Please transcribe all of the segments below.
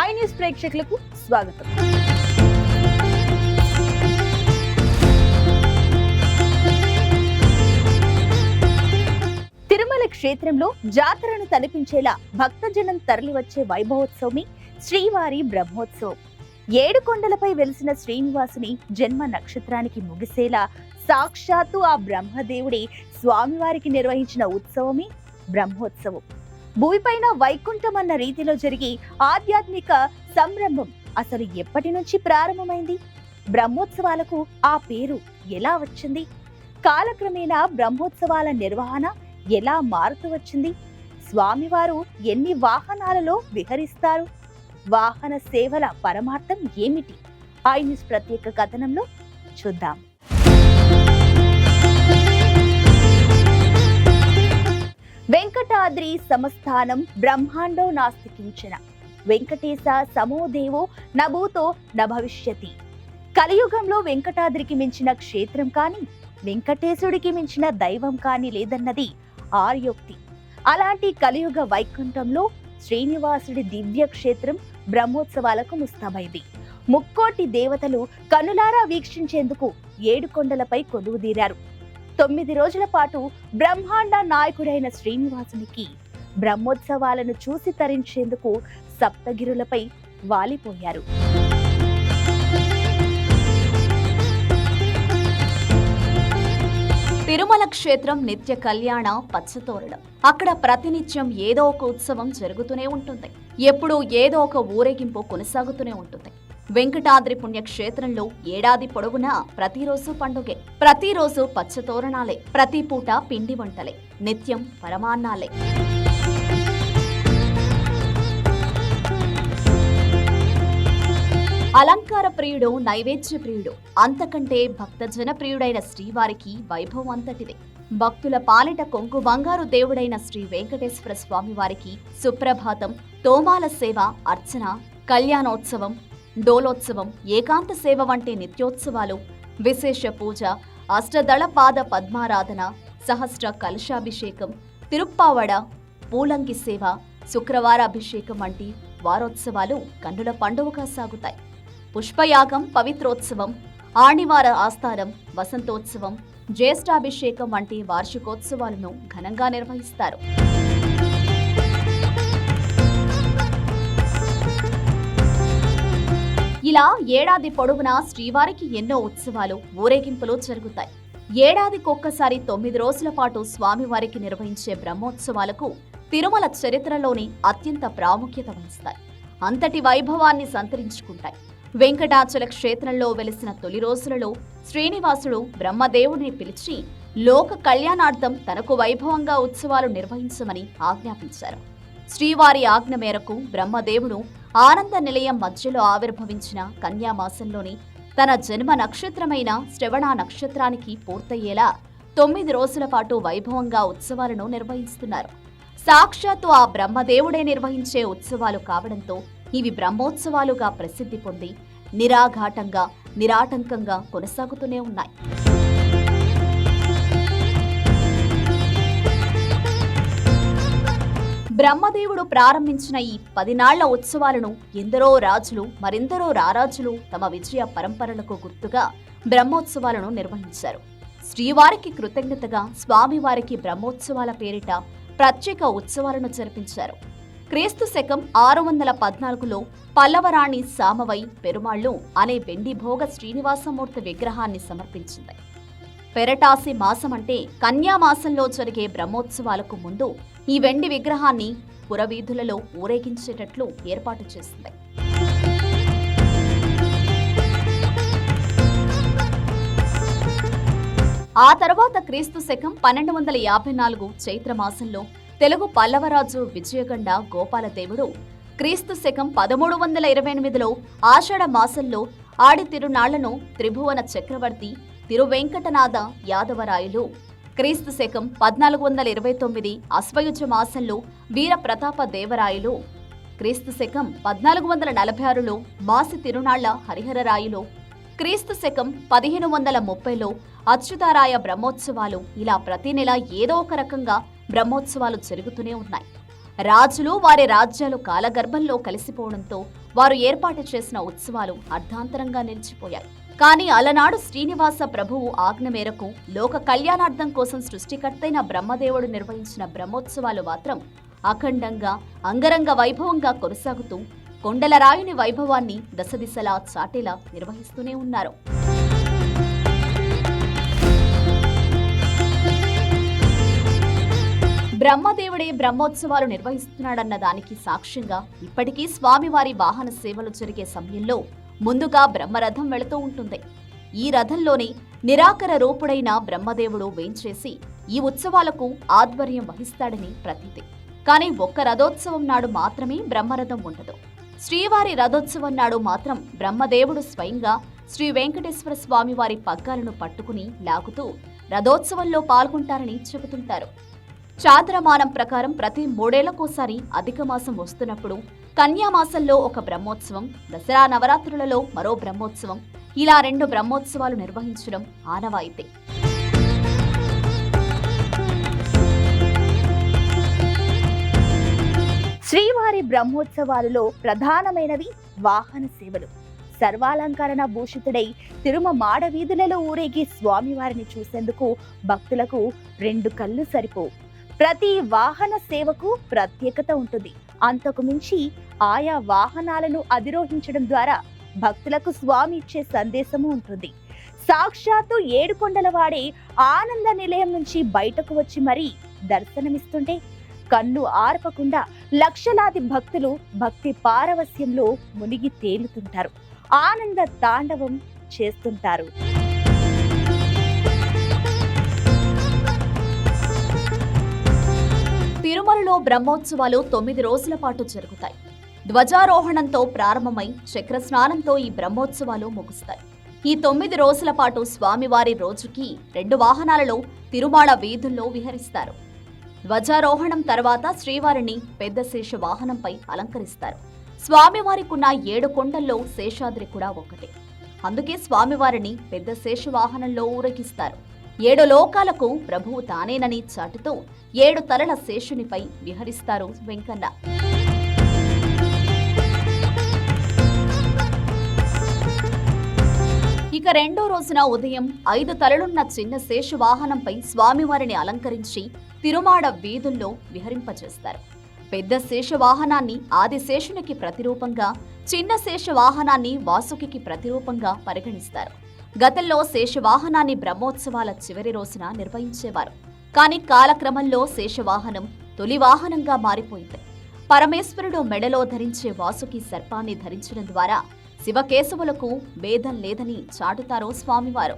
I news ప్రేక్షకులకు స్వాగతం. తిరుమల క్షేత్రంలో జాతరను తలపించేలా భక్తజనం తరలివచ్చే వైభవోత్సవమి శ్రీవారి బ్రహ్మోత్సవం. ఏడు కొండలపై వెలిసిన శ్రీనివాసుని జన్మ నక్షత్రానికి ముగిసేలా సాక్షాత్తు ఆ బ్రహ్మదేవుడి స్వామివారికి నిర్వహించిన ఉత్సవమే బ్రహ్మోత్సవం. భూమిపైన వైకుంఠం అన్న రీతిలో జరిగి ఆధ్యాత్మిక సంరంభం అసలు ఎప్పటి నుంచి ప్రారంభమైంది? బ్రహ్మోత్సవాలకు ఆ పేరు ఎలా వచ్చింది? కాలక్రమేణా బ్రహ్మోత్సవాల నిర్వహణ ఎలా మారుతూ వచ్చింది? స్వామివారు ఎన్ని వాహనాలలో విహరిస్తారు? వాహన సేవల పరమార్థం ఏమిటి? ఐనిస్ న్యూస్ ప్రత్యేక కథనంలో చూద్దాం. వెంకటాద్రి సమస్థానం బ్రహ్మాండో నాస్తికించిన. వెంకటేశ సమోదేవో నభూతో నభవిష్యతి కలియుగంలో వెంకటాద్రికి మించిన క్షేత్రం కాని వెంకటేశుడికి మించిన దైవం కాని లేదన్నది ఆర్యోక్తి. అలాంటి కలియుగ వైకుంఠంలో శ్రీనివాసుడి దివ్య క్షేత్రం బ్రహ్మోత్సవాలకు ముస్తాబైంది ముక్కోటి దేవతలు కనులారా వీక్షించేందుకు ఏడు కొండలపై కొలువుదీరారు తొమ్మిది రోజుల పాటు బ్రహ్మాండ నాయకుడైన శ్రీనివాసునికి బ్రహ్మోత్సవాలను చూసి తరించేందుకు సప్తగిరులపై వాలిపోయారు. తిరుమల క్షేత్రం నిత్య కళ్యాణ పచ్చతోరణం. అక్కడ ప్రతినిత్యం ఏదో ఒక ఉత్సవం జరుగుతూనే ఉంటుంది. ఎప్పుడూ ఏదో ఒక ఊరేగింపు కొనసాగుతూనే ఉంటుంది. వెంకటాద్రి పుణ్యక్షేత్రంలో ఏడాది పొడవునా ప్రతిరోజు పండుగే. ప్రతిరోజు పచ్చతోరణాలే. ప్రతి పూట పిండి వంటలే. నిత్యం పరమాన్నాలే. అలంకార ప్రియుడు నైవేద్య ప్రియుడు అంతకంటే భక్తజన ప్రియుడైన శ్రీవారికి వైభవం అంతటిదే. భక్తుల పాలిట కొంగు బంగారు దేవుడైన శ్రీ వెంకటేశ్వర స్వామి వారికి సుప్రభాతం తోమాల సేవ అర్చన కళ్యాణోత్సవం డోలోత్సవం ఏకాంత సేవ వంటి నిత్యోత్సవాలు విశేష పూజ అష్టదళ పాద పద్మారాధన సహస్ర కలశాభిషేకం తిరుప్పావడ పూలంగి సేవ శుక్రవార అభిషేకం వంటి వారోత్సవాలు కన్నుల పండుగగా సాగుతాయి. పుష్పయాగం పవిత్రోత్సవం ఆణివార ఆస్థానం వసంతోత్సవం జ్యేష్ఠాభిషేకం వంటి వార్షికోత్సవాలను ఘనంగా నిర్వహిస్తారు. ఇలా ఏడాది పొడవునా శ్రీవారికి ఎన్నో ఉత్సవాలు ఊరేగింపులు జరుగుతాయి. ఏడాదికొక్కసారి తొమ్మిది రోజుల పాటు స్వామివారికి నిర్వహించే బ్రహ్మోత్సవాలకు తిరుమల చరిత్రలోని అత్యంత ప్రాముఖ్యత వహిస్తాయి. అంతటి వైభవాన్ని సంతరించుకుంటాయి. వెంకటాచల క్షేత్రంలో వెలిసిన తొలి రోజులలో శ్రీనివాసుడు బ్రహ్మదేవుడిని పిలిచి లోక కళ్యాణార్థం తనకు వైభవంగా ఉత్సవాలు నిర్వహించమని ఆజ్ఞాపించారు. శ్రీవారి ఆజ్ఞ మేరకు బ్రహ్మదేవుడు ఆనంద నిలయం మధ్యలో ఆవిర్భవించిన కన్యామాసంలోని తన జన్మ నక్షత్రమైన శ్రవణ నక్షత్రానికి పూర్తయ్యేలా తొమ్మిది రోజుల పాటు వైభవంగా ఉత్సవాలను నిర్వహిస్తున్నారు. సాక్షాత్తు ఆ బ్రహ్మదేవుడే నిర్వహించే ఉత్సవాలు కావడంతో ఇవి బ్రహ్మోత్సవాలుగా ప్రసిద్ధి పొంది నిరాఘాటంగా నిరాటంకంగా కొనసాగుతూనే ఉన్నాయి. బ్రహ్మదేవుడు ప్రారంభించిన ఈ పదినాళ్ళ ఉత్సవాలను ఎందరో రాజులు మరెందరో రారాజులు తమ విజయ పరంపరలకు గుర్తుగా బ్రహ్మోత్సవాలను నిర్వహించారు. శ్రీవారికి కృతజ్ఞతగా స్వామివారికి బ్రహ్మోత్సవాల పేరిట ప్రత్యేక ఉత్సవాలను జరిపించారు. క్రీస్తు శకం ఆరు వందల పద్నాలుగులో పల్లవరాణి సామవై పెరుమాళ్ళు అనే వెండి భోగ శ్రీనివాసమూర్తి విగ్రహాన్ని సమర్పించింది. పెరటాసి మాసం అంటే కన్యామాసంలో జరిగే బ్రహ్మోత్సవాలకు ముందు ఈ వెండి విగ్రహాన్ని పురవీధులలో ఊరేగించేటట్లు ఏర్పాటు చేసింది. ఆ తర్వాత క్రీస్తు శకం పన్నెండు వందల యాభై నాలుగు చైత్ర మాసంలో తెలుగు పల్లవరాజు విజయగండ గోపాలదేవుడు క్రీస్తు శకం పదమూడు వందల ఇరవై ఎనిమిదిలో ఆషాఢ మాసంలో ఆడి తిరునాళ్ళను త్రిభువన చక్రవర్తి తిరువెంకటనాథ యాదవరాయలు క్రీస్తు శకం పద్నాలుగు వందల ఇరవై తొమ్మిది అశ్వయుజ మాసంలో వీర ప్రతాప దేవరాయలు. క్రీస్తు శకం పద్నాలుగు వందల నలభై ఆరులో మాసి తిరునాళ్ళ హరిహరరాయులో క్రీస్తు శకం పదిహేను వందల ముప్పైలో అచ్యుతారాయ బ్రహ్మోత్సవాలు ఇలా ప్రతి నెల ఏదో ఒక రకంగా బ్రహ్మోత్సవాలు జరుగుతూనే ఉన్నాయి. రాజులు వారి రాజ్యాలు కాలగర్భంలో కలిసిపోవడంతో వారు ఏర్పాటు చేసిన ఉత్సవాలు అర్ధాంతరంగా నిలిచిపోయాయి. కానీ అలనాడు శ్రీనివాస ప్రభువు ఆజ్ఞ మేరకు లోక కళ్యాణార్థం కోసం సృష్టికర్తైన బ్రహ్మదేవుడు నిర్వహించిన బ్రహ్మోత్సవాలు మాత్రం అఖండంగా అంగరంగ వైభవంగా కొనసాగుతూ కొండల రాయుని వైభవాన్ని దశదిశలా చాటేలా నిర్వహిస్తూనే ఉన్నారు. బ్రహ్మదేవుడే బ్రహ్మోత్సవాలు నిర్వహిస్తున్నాడన్న దానికి సాక్ష్యంగా ఇప్పటికీ స్వామివారి వాహన సేవలు జరిగే సమయంలో ముందుగా బ్రహ్మరథం వెళుతూ ఉంటుంది. ఈ రథంలోనే నిరాకర రూపుడైన బ్రహ్మదేవుడు వేంచేసి ఈ ఉత్సవాలకు ఆధ్వర్యం వహిస్తాడని ప్రతీతి. కానీ ఒక్క రథోత్సవం నాడు మాత్రమే బ్రహ్మరథం ఉండదు. శ్రీవారి రథోత్సవం నాడు మాత్రం బ్రహ్మదేవుడు స్వయంగా శ్రీ వెంకటేశ్వర స్వామి వారి పగ్గాలను పట్టుకుని లాగుతూ రథోత్సవంలో పాల్గొంటారని చెబుతుంటారు. చాతురమానం ప్రకారం ప్రతి మూడేళ్ళకోసారి అధిక మాసం వస్తున్నప్పుడు కన్యామాసంలో ఒక బ్రహ్మోత్సవం దసరా నవరాత్రులలో మరో బ్రహ్మోత్సవం. ఇలా రెండు బ్రహ్మోత్సవాలు నిర్వహించడం ఆనవాయితీ. శ్రీవారి బ్రహ్మోత్సవాలలో ప్రధానమైనవి వాహన సేవలు. సర్వాలంకరణ భూషితుడై తిరుమ మాడ వీధులలో ఊరేగి స్వామివారిని చూసేందుకు భక్తులకు రెండు కళ్ళు సరిపోవు. ప్రతి వాహన సేవకు ప్రత్యేకత ఉంటుంది. అంతకు మించి ఆయా వాహనాలను అధిరోహించడం ద్వారా భక్తులకు స్వామి ఇచ్చే సందేశము ఉంటుంది. సాక్షాత్తు ఏడుకొండల వాడే ఆనంద నిలయం నుంచి బయటకు వచ్చి మరీ దర్శనమిస్తుంటే కన్ను ఆర్పకుండా లక్షలాది భక్తులు భక్తి పారవస్యంలో మునిగి తేలుతుంటారు. ఆనంద తాండవం చేస్తుంటారు. తిరుమలలో బ్రహ్మోత్సవాలు తొమ్మిది రోజుల పాటు జరుగుతాయి. ధ్వజారోహణంతో ప్రారంభమై చక్ర స్నానంతో ఈ బ్రహ్మోత్సవాలు ముగుస్తాయి. ఈ తొమ్మిది రోజుల పాటు స్వామివారి రోజుకి రెండు వాహనాలలో తిరుమాళ వీధుల్లో విహరిస్తారు. ధ్వజారోహణం తర్వాత శ్రీవారిని పెద్ద శేష వాహనంపై అలంకరిస్తారు. స్వామివారికున్న ఏడు కొండల్లో శేషాద్రి కూడా ఒకటి. అందుకే స్వామివారిని పెద్ద శేష వాహనంలో ఊరేగిస్తారు. ఏడు లోకాలకు ప్రభువు తానేనని చాటుతూ ఏడు తలల శేషునిపై విహరిస్తారు వెంకన్న. ఇక రెండో రోజున ఉదయం ఐదు తలలున్న చిన్న శేషు వాహనంపై స్వామివారిని అలంకరించి తిరుమాడ వీధుల్లో విహరింపచేస్తారు పెద్ద శేష వాహనాన్ని ఆదిశేషునికి ప్రతిరూపంగా చిన్న శేష వాహనాన్ని వాసుకికి ప్రతిరూపంగా పరిగణిస్తారు. గతంలో శేషవాహనాన్ని బ్రహ్మోత్సవాల చివరి రోజున నిర్వహించేవారు. కానీ కాలక్రమంలో శేషవాహనం తొలి వాహనంగా మారిపోయింది. పరమేశ్వరుడు మెడలో ధరించే వాసుకి సర్పాన్ని ధరించడం ద్వారా శివకేశవులకు భేదం లేదని చాటుతారు స్వామివారు.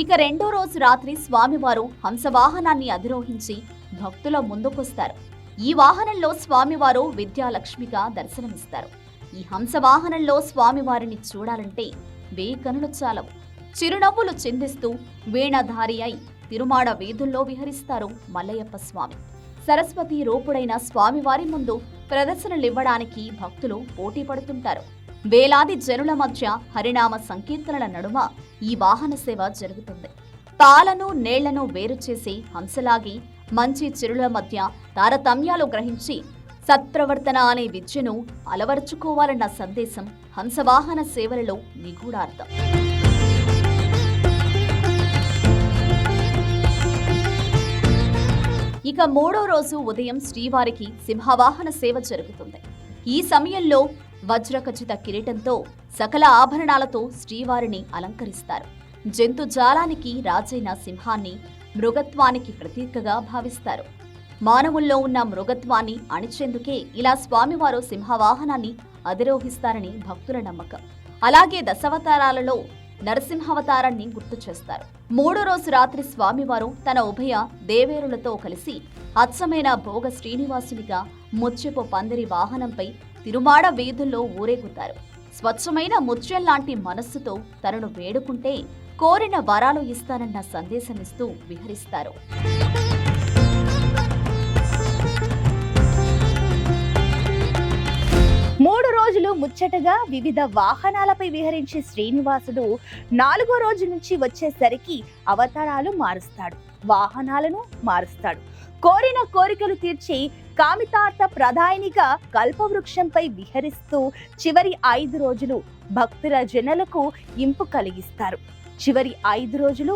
ఇక రెండో రోజు రాత్రి స్వామివారు హంసవాహనాన్ని అధిరోహించి భక్తుల ముందుకొస్తారు. ఈ వాహనంలో స్వామివారు విద్యాలక్ష్మిగా దర్శనమిస్తారు. ఈ హంస వాహనంలో స్వామివారిని చూడాలంటే వేకనులు చాలవు చిరునవ్వులు చిందిస్తూ వీణధారి అయి తిరుమాడ వీధుల్లో విహరిస్తారు మల్లయ్యప్ప స్వామి. సరస్వతి రూపుడైన స్వామివారి ముందు ప్రదర్శనలివ్వడానికి భక్తులు పోటీ పడుతుంటారు. వేలాది జనుల మధ్య హరినామ సంకీర్తనల నడుమ ఈ వాహన సేవ జరుగుతుంది. తాళను నేళ్ళను వేరు చేసి హంసలాగి మంచి చెడుల మధ్య తారతమ్యాలు గ్రహించి సత్ప్రవర్తన అనే విద్యను అలవర్చుకోవాలన్న సందేశం హంసవాహన సేవలలో నిగూఢార్థం. ఇక మూడో రోజు ఉదయం శ్రీవారికి సింహవాహన సేవ జరుగుతుంది. ఈ సమయంలో వజ్రఖచిత కిరీటంతో సకల ఆభరణాలతో శ్రీవారిని అలంకరిస్తారు. జంతుజాలానికి రాజైన సింహాన్ని మృగత్వానికి ప్రతీకగా భావిస్తారు. మానవుల్లో ఉన్న మృగత్వాన్ని అణిచేందుకే ఇలా స్వామివారు సింహవాహనాన్ని అధిరోహిస్తారని భక్తుల నమ్మకం. అలాగే దశావతారాలలో నరసింహావతారాన్ని గుర్తు చేస్తారు. మూడో రోజు రాత్రి స్వామివారు తన ఉభయ దేవేరులతో కలిసి అచ్చమైన భోగ శ్రీనివాసునిగా ముత్యపు పందిరి వాహనంపై తిరుమాడ వీధుల్లో ఊరేగుతారు. స్వచ్ఛమైన ముత్యం లాంటి మనస్సుతో తనను వేడుకుంటే కోరిన వరాలు ఇస్తానన్న సందేశమిస్తూ విహరిస్తారు. మూడు రోజులు ముచ్చటగా వివిధ వాహనాలపై విహరించే శ్రీనివాసుడు నాలుగో రోజు నుంచి వచ్చేసరికి అవతారాలు మారుస్తాడు వాహనాలను మారుస్తాడు. కోరిన కోరికలు తీర్చి కామితార్థ ప్రధానిగా కల్పవృక్షంపై విహరిస్తూ చివరి ఐదు రోజులు భక్తుల జనులకు ఇంపు కలిగిస్తారు. చివరి ఐదు రోజులు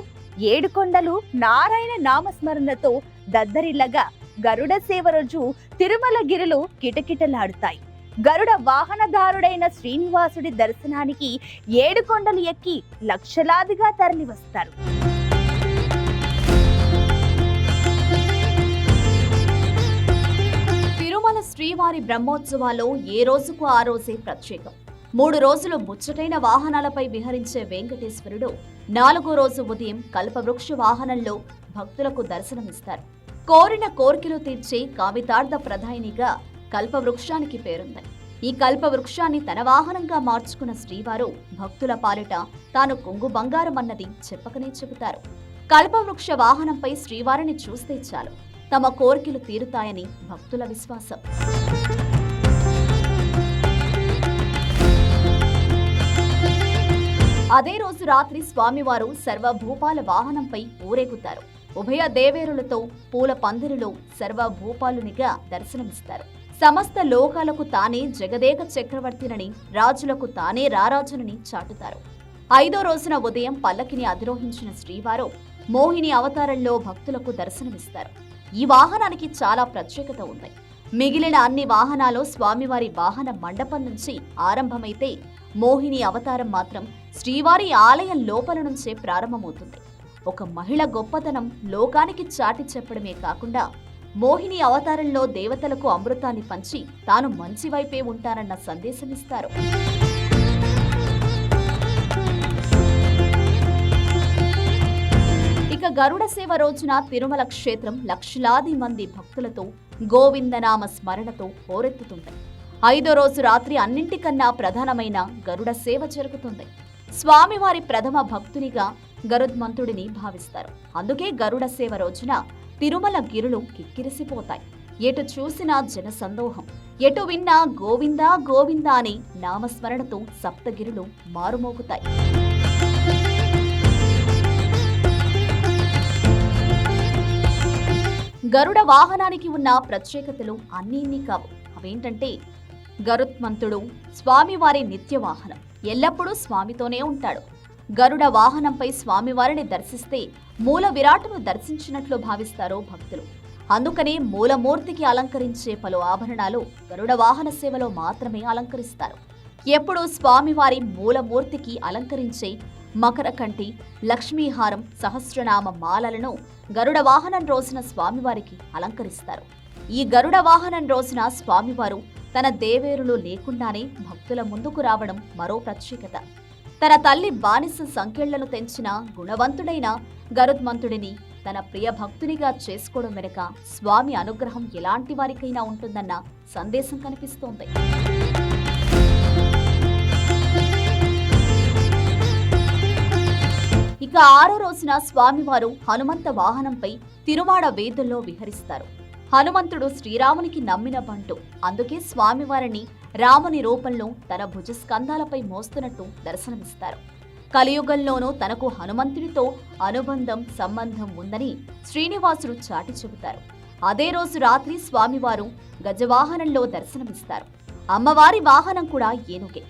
ఏడు కొండలు నారాయణ నామస్మరణతో దద్దరిల్లగా గరుడ సేవ రోజు తిరుమల గిరులు కిటకిటలాడుతాయి. గరుడ వాహనదారుడైన శ్రీనివాసుడి దర్శనానికి ఏడు కొండలు ఎక్కి లక్షలాదిగా తరలివస్తారు. తిరుమల శ్రీవారి బ్రహ్మోత్సవాల్లో ఏ రోజుకు ఆ రోజే ప్రత్యేకం? మూడు రోజులు ముచ్చటైన వాహనాలపై విహరించే వెంకటేశ్వరుడు నాలుగో రోజు ఉదయం కల్పవృక్ష వాహనంలో భక్తులకు దర్శనమిస్తారు. కోరిన కోరికలు తీర్చే కామితార్థ ప్రధానిగా కల్పవృక్షానికి పేరుంది. ఈ కల్పవృక్షాన్ని తన వాహనంగా మార్చుకున్న శ్రీవారు భక్తుల పాలిట తాను కొంగు బంగారం అన్నది చెప్పకనే చెబుతారు. కల్పవృక్ష వాహనంపై శ్రీవారిని చూస్తే చాలు. తమ కోరికలు తీరుతాయని భక్తుల విశ్వాసం. అదే రోజు రాత్రి స్వామివారు సర్వభూపాల వాహనంపై ఊరేగుతారు. ఉభయ దేవేరులతో పూల పందిరిలో సర్వభూపాలునిగా దర్శనమిస్తారు. సమస్త లోకాలకు తానే జగదేక చక్రవర్తినని రాజులకు తానే రారాజునని చాటుతారు. ఐదో రోజున ఉదయం పల్లకిని అధిరోహించిన శ్రీవారు మోహిని అవతారంలో భక్తులకు దర్శనమిస్తారు. ఈ వాహనానికి చాలా ప్రత్యేకత ఉంది. మిగిలిన అన్ని వాహనాలు స్వామివారి వాహన మండపం నుంచి ఆరంభమైతే మోహిని అవతారం మాత్రం శ్రీవారి ఆలయం లోపల నుంచే ప్రారంభమవుతుంది. ఒక మహిళ గొప్పతనం లోకానికి చాటి చెప్పడమే కాకుండా మోహిని అవతారంలో దేవతలకు అమృతాన్ని పంచి తాను మంచి వైపే ఉంటానన్న సందేశమిస్తారు. ఇక గరుడ సేవ రోజున తిరుమల క్షేత్రం లక్షలాది మంది భక్తులతో గోవిందనామ స్మరణతో హోరెత్తుతుంది. ఐదో రోజు రాత్రి అన్నింటికన్నా ప్రధానమైన గరుడ సేవ జరుగుతుంది. స్వామివారి ప్రథమ భక్తునిగా గరుద్మంతుడిని భావిస్తారు. అందుకే గరుడ సేవ రోజున తిరుమల గిరులు కిక్కిరిసిపోతాయి. ఎటు చూసినా జనసందోహం ఎటు విన్నా గోవిందా గోవిందా అని నామస్మరణతో సప్తగిరులు మారుమోగుతాయి. గరుడ వాహనానికి ఉన్న ప్రత్యేకతలు అన్నీ కావు. అవేంటంటే గరుత్మంతుడు స్వామివారి నిత్య వాహనం ఎల్లప్పుడూ స్వామితోనే ఉంటాడు. గరుడ వాహనంపై స్వామివారిని దర్శిస్తే మూల విరాటును దర్శించినట్లు భావిస్తారు భక్తులు. అందుకనే మూలమూర్తికి అలంకరించే పలు ఆభరణాలు గరుడ వాహన సేవలో మాత్రమే అలంకరిస్తారు. ఎప్పుడూ స్వామివారి మూలమూర్తికి అలంకరించే మకర కంటి లక్ష్మీహారం సహస్రనామ మాలలను గరుడ వాహనం రోజున స్వామివారికి అలంకరిస్తారు. ఈ గరుడ వాహనం రోజున స్వామివారు తన దేవేరులు లేకుండానే భక్తుల ముందుకు రావడం మరో ప్రత్యేకత. తన తల్లి బానిస సంఖ్యలను తెంచిన గుణవంతుడైన గరుత్మంతుడిని తన ప్రియ భక్తునిగా చేసుకోవడం వెనుక స్వామి అనుగ్రహం ఎలాంటి వారికైనా ఉంటుందన్న సందేశం కనిపిస్తోంది. ఇక ఆరో రోజున స్వామివారు హనుమంత వాహనంపై తిరుమాడ వీధుల్లో విహరిస్తారు. హనుమంతుడు శ్రీరామునికి నమ్మిన బంటు. అందుకే స్వామివారిని రాముని రూపంలో తన భుజస్కంధాలపై మోస్తున్నట్టు దర్శనమిస్తారు. కలియుగంలోనూ తనకు హనుమంతుడితో అనుబంధం సంబంధం ఉందని శ్రీనివాసుడు చాటి చెబుతారు. అదే రోజు రాత్రి స్వామివారు గజవాహనంలో దర్శనమిస్తారు. అమ్మవారి వాహనం కూడా ఏనుగే.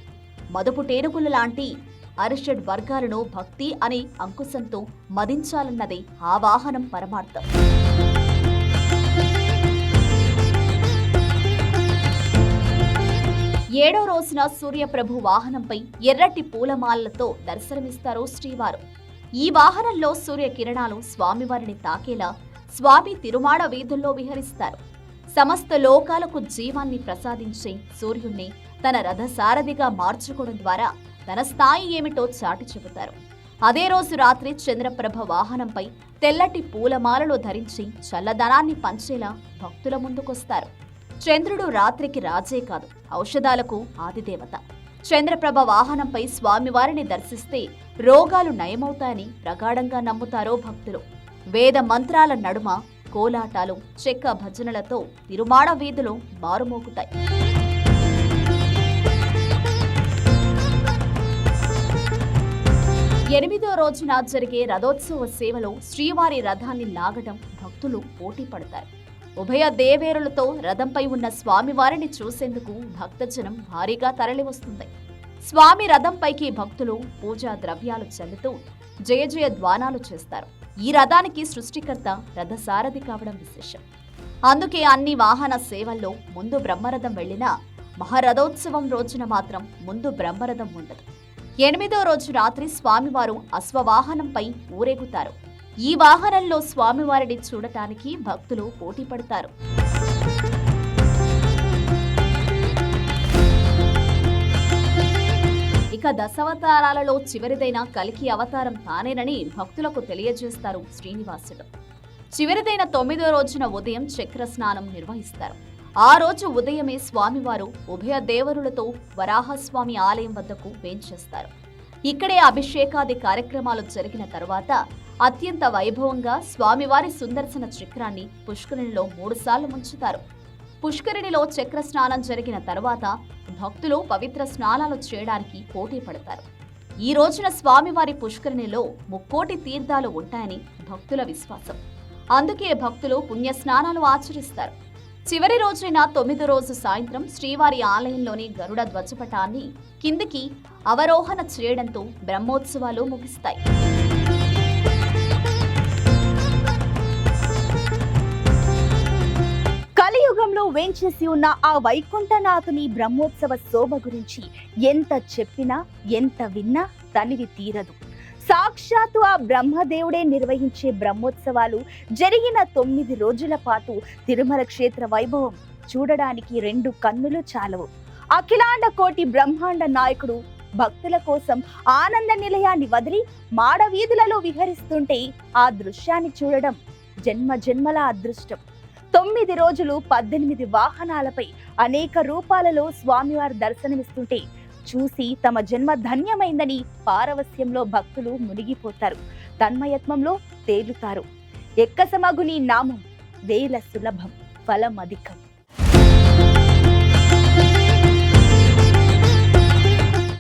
మదుపు టేనుగుల లాంటి అరిషడ్ వర్గాలను భక్తి అనే అంకుశంతో మదించాలన్నదే ఆ వాహనం పరమార్థం. ఏడో రోజున సూర్యప్రభు వాహనంపై ఎర్రటి పూలమాలలతో దర్శనమిస్తారు శ్రీవారు. ఈ వాహనంలో సూర్యకిరణాలు స్వామివారిని తాకేలా స్వామి తిరుమాడ వీధుల్లో విహరిస్తారు. సమస్త లోకాలకు జీవాన్ని ప్రసాదించే సూర్యుణ్ణి తన రథసారథిగా మార్చుకోవడం ద్వారా తన స్థాయి ఏమిటో చాటి చెబుతారు. అదే రోజు రాత్రి చంద్రప్రభ వాహనంపై తెల్లటి పూలమాలలో ధరించి చల్లదనాన్ని పంచేలా భక్తుల ముందుకొస్తారు. చంద్రుడు రాత్రికి రాజే కాదు ఔషధాలకు ఆదిదేవత. చంద్రప్రభ వాహనంపై స్వామివారిని దర్శిస్తే రోగాలు నయమవుతాయని ప్రగాఢంగా నమ్ముతారో భక్తులు. వేద మంత్రాల నడుమ కోలాటాలు చెక్క భజనలతో తిరుమాణ వీధులు మారుమోకుతాయి ఎనిమిదో రోజున జరిగే రథోత్సవ సేవలో శ్రీవారి రథాన్ని లాగడం భక్తులు పోటీ పడతారు. ఉభయ దేవేరులతో రథంపై ఉన్న స్వామివారిని చూసేందుకు భక్తజనం భారీగా తరలివస్తుంది. స్వామి రథంపైకి భక్తులు పూజా ద్రవ్యాలు చల్లుతూ జయ జయ ద్వానాలు చేస్తారు. ఈ రథానికి సృష్టికర్త రథసారథి కావడం విశేషం. అందుకే అన్ని వాహన సేవల్లో ముందు బ్రహ్మరథం వెళ్ళినా మహారథోత్సవం రోజున మాత్రం ముందు బ్రహ్మరథం ఉండదు. ఎనిమిదో రోజు రాత్రి స్వామివారు అశ్వవాహనంపై ఊరేగుతారు. ఈ వాహనంలో స్వామివారిని చూడటానికి భక్తులు పోటీ పడతారు. ఇక దశావతారాలలో చివరిదైన కలికి అవతారం తానేనని భక్తులకు తెలియజేస్తారు శ్రీనివాసుడు చివరిదైన తొమ్మిదో రోజున ఉదయం చక్ర స్నానం నిర్వహిస్తారు. ఆ రోజు ఉదయమే స్వామివారు ఉభయ దేవరులతో వరాహస్వామి ఆలయం వద్దకు వేంచేస్తారు. ఇక్కడే అభిషేకాది కార్యక్రమాలు జరిగిన తర్వాత అత్యంత వైభవంగా స్వామివారి సుందర్శన చక్రాన్ని పుష్కరిణిలో మూడుసార్లు ముంచుతారు. పుష్కరిణిలో చక్ర స్నానం జరిగిన తర్వాత భక్తులు పవిత్ర స్నానాలు చేయడానికి పోటీ పడతారు. ఈ రోజున స్వామివారి పుష్కరిణిలో ముక్కోటి తీర్థాలు ఉంటాయని భక్తుల విశ్వాసం. అందుకే భక్తులు పుణ్య స్నానాలు ఆచరిస్తారు. చివరి రోజైన తొమ్మిదో రోజు సాయంత్రం శ్రీవారి ఆలయంలోని గరుడ ధ్వజపటాన్ని కిందికి అవరోహణ చేయడంతో బ్రహ్మోత్సవాలు ముగిస్తాయి. వేంచేసి ఉన్న ఆ వైకుంఠనాథుని బ్రహ్మోత్సవ శోభ గురించి ఎంత చెప్పినా ఎంత విన్నా తనివి తీరదు. సాక్షాత్తు ఆ బ్రహ్మదేవుడే నిర్వహించే బ్రహ్మోత్సవాలు జరిగిన తొమ్మిది రోజుల పాటు తిరుమల క్షేత్ర వైభవం చూడడానికి రెండు కన్నులు చాలవు. అఖిలాండ కోటి బ్రహ్మాండ నాయకుడు భక్తుల కోసం ఆనంద నిలయాన్ని వదిలి మాడవీధులలో విహరిస్తుంటే ఆ దృశ్యాన్ని చూడడం జన్మ జన్మల అదృష్టం. తొమ్మిది రోజులు పద్దెనిమిది వాహనాలపై అనేక రూపాలలో స్వామివారి దర్శనమిస్తుంటే చూసి తమ జన్మ ధన్యమైందని పారవస్యంలో భక్తులు మునిగిపోతారు. తన్మయత్వంలో తేలుతారు. ఎక్కసమగుని నామం వేల సులభం ఫలమధికం.